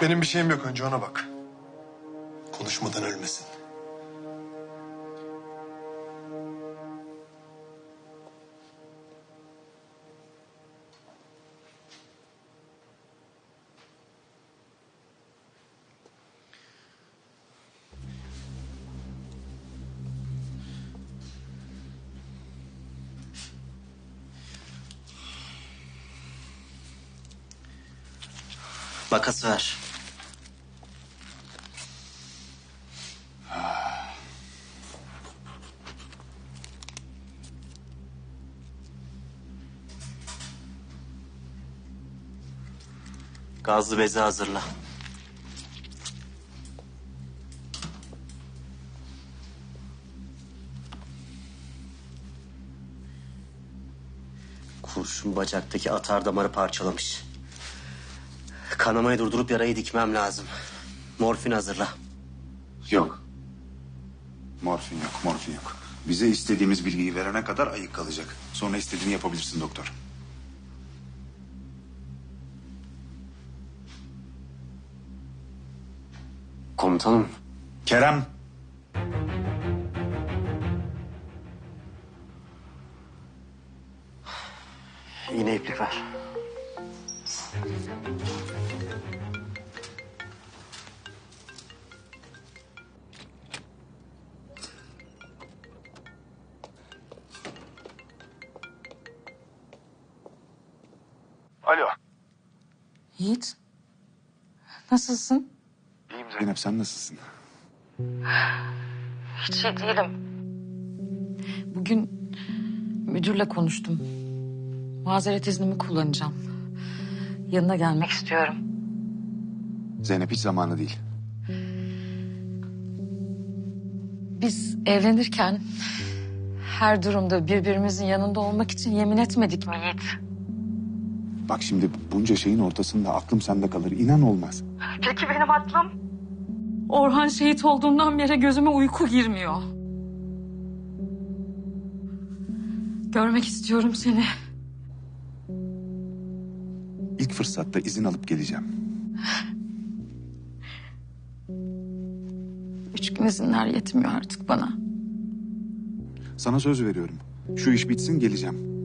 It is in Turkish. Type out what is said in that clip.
Benim bir şeyim yok önce ona bak. Konuşmadan ölmesin. Makas ver. Gazlı bezi hazırla. Kurşun bacaktaki atar damarı parçalamış. Kanamayı durdurup yarayı dikmem lazım. Morfin hazırla. Yok. Morfin yok, morfin yok. Bize istediğimiz bilgiyi verene kadar ayık kalacak. Sonra istediğini yapabilirsin doktor. Komutanım. Kerem. Yine iplik ver. Alo. Yiğit. Nasılsın? İyiyim Zeynep sen nasılsın? Hiç iyi değilim. Bugün müdürle konuştum. Mazeret iznimi kullanacağım. Yanına gelmek istiyorum. Zeynep hiç zamanı değil. Biz evlenirken her durumda birbirimizin yanında olmak için yemin etmedik mi Yiğit? Bak şimdi bunca şeyin ortasında aklım sende kalır. İnan olmaz. Peki benim aklım? Orhan şehit olduğundan beri gözüme uyku girmiyor. Görmek istiyorum seni. İlk fırsatta izin alıp geleceğim. Üç gün izinler yetmiyor artık bana. Sana söz veriyorum. Şu iş bitsin geleceğim.